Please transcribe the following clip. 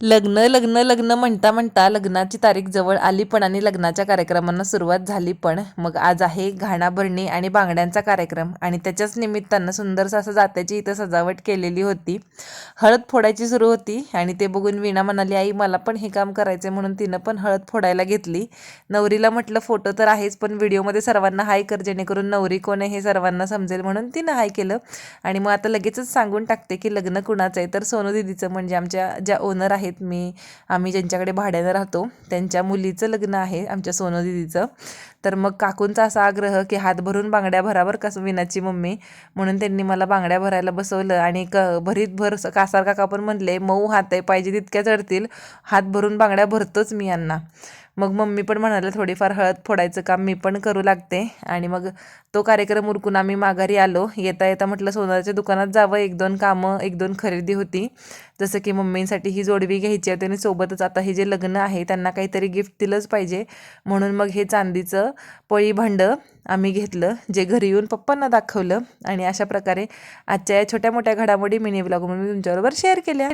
लग्न लग्न लग्न म्हणता म्हणता लग्नाची तारीख जवळ आली पण आणि लग्नाच्या कार्यक्रमांना सुरुवात झाली पण. मग आज आहे घाणाभरणी आणि बांगड्यांचा कार्यक्रम आणि त्याच्याच निमित्तानं सुंदरसं असं जात्याची इथं सजावट केलेली होती. हळद फोडायची सुरू होती आणि ते बघून वीणा म्हणाली आई मला पण हे काम करायचं म्हणून तिनं पण हळद फोडायला घेतली. नवरीला म्हटलं फोटो तर आहेच पण व्हिडिओमध्ये सर्वांना हाय कर जेणेकरून नवरी कोण आहे हे सर्वांना समजेल म्हणून तिनं हाय केलं. आणि मग आता लगेचच सांगून टाकते की लग्न कुणाचं आहे? तर सोनू दिदीचं म्हणजे आमच्या ज्या ओनर आहेत मी आम्ही ज्यांच्याकडे भाड्यानं राहतो त्यांच्या मुलीचं लग्न आहे आमच्या सोनू दिदीचं. तर मग काकूंचा असा आग्रह की हात भरून बांगड्या भरावर कसं विनाची मम्मी? म्हणून त्यांनी मला बांगड्या भरायला बसवलं आणि क भरीत भर कासार काका पण म्हणले मऊ हात आहे पाहिजे तितक्या चढतील हात भरून बांगड्या भरतोच मी यांना. मग मम्मी पण म्हणाले थोडीफार हळद फोडायचं काम मी पण करू लागते. आणि मग तो कार्यक्रम उरकून आम्ही माघारी आलो. येता येता म्हटलं सोनाराच्या दुकानात जावं. एक दोन कामं एक दोन खरेदी होती. जसं की मम्मींसाठी ही जोडवी घ्यायची होती आणि सोबतच आता हे जे लग्न आहे त्यांना काहीतरी गिफ्ट दिलंच पाहिजे. म्हणून मग हे चांदीचं पळी भांडं आम्ही घेतलं जे घरी येऊन पप्पांना दाखवलं. आणि अशा प्रकारे आजच्या या छोट्या मोठ्या घडामोडी मिनी ब्लॉग म्हणून मी तुमच्याबरोबर शेअर केल्या.